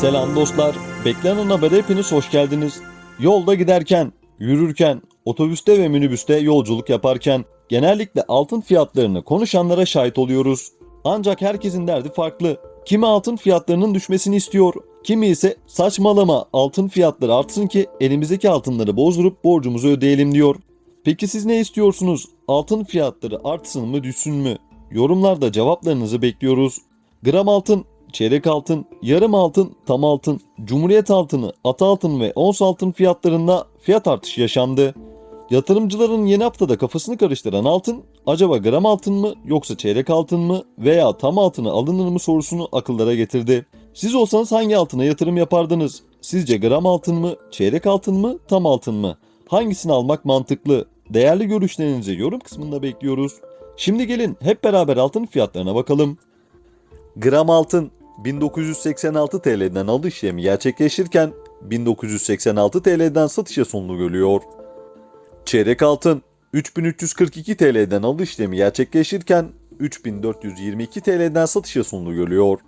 Selam dostlar. Beklenen habere hepiniz hoş geldiniz. Yolda giderken, yürürken, otobüste ve minibüste yolculuk yaparken genellikle altın fiyatlarını konuşanlara şahit oluyoruz. Ancak herkesin derdi farklı. Kimi altın fiyatlarının düşmesini istiyor, kimi ise saçmalama altın fiyatları artsın ki elimizdeki altınları bozdurup borcumuzu ödeyelim diyor. Peki siz ne istiyorsunuz? Altın fiyatları artsın mı düşsün mü? Yorumlarda cevaplarınızı bekliyoruz. Gram altın, çeyrek altın, yarım altın, tam altın, cumhuriyet altını, ata altın ve ons altın fiyatlarında fiyat artışı yaşandı. Yatırımcıların yeni haftada kafasını karıştıran altın, acaba gram altın mı yoksa çeyrek altın mı veya tam altına alınır mı sorusunu akıllara getirdi. Siz olsanız hangi altına yatırım yapardınız? Sizce gram altın mı, çeyrek altın mı, tam altın mı? Hangisini almak mantıklı? Değerli görüşlerinizi yorum kısmında bekliyoruz. Şimdi gelin hep beraber altın fiyatlarına bakalım. Gram altın 1986 TL'den alış işlemi gerçekleşirken 1986 TL'den satışa sonunu görüyor. Çeyrek altın 3342 TL'den alış işlemi gerçekleşirken 3422 TL'den satışa sonunu görüyor.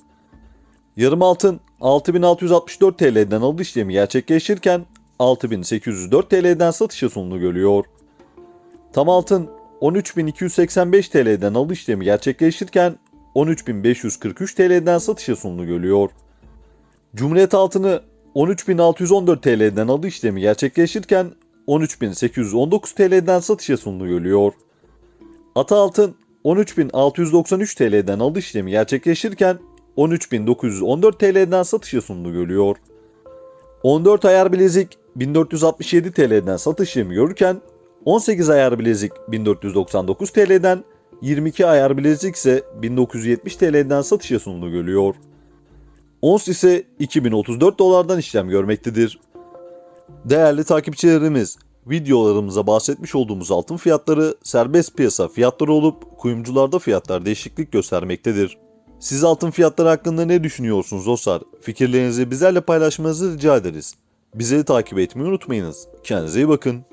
Yarım altın 6664 TL'den alış işlemi gerçekleşirken 6804 TL'den satışa sonunu görüyor. Tam altın 13285 TL'den alış işlemi gerçekleşirken 13.543 TL'den satışa sonunu görüyor. Cumhuriyet altını 13.614 TL'den alış işlemi gerçekleşirken 13.819 TL'den satışa sonunu görüyor. Ata altın 13.693 TL'den alış işlemi gerçekleşirken 13.914 TL'den satışa sonunu görüyor. 14 ayar bilezik 1467 TL'den satış işlemi görürken 18 ayar bilezik 1499 TL'den 22 ayar bilezik ise 1970 TL'den satışa sonunu görüyor. Ons ise 2034 dolardan işlem görmektedir. Değerli takipçilerimiz, videolarımıza bahsetmiş olduğumuz altın fiyatları serbest piyasa fiyatları olup kuyumcularda fiyatlar değişiklik göstermektedir. Siz altın fiyatları hakkında ne düşünüyorsunuz dostlar? Fikirlerinizi bizlerle paylaşmanızı rica ederiz. Bizleri takip etmeyi unutmayınız. Kendinize iyi bakın.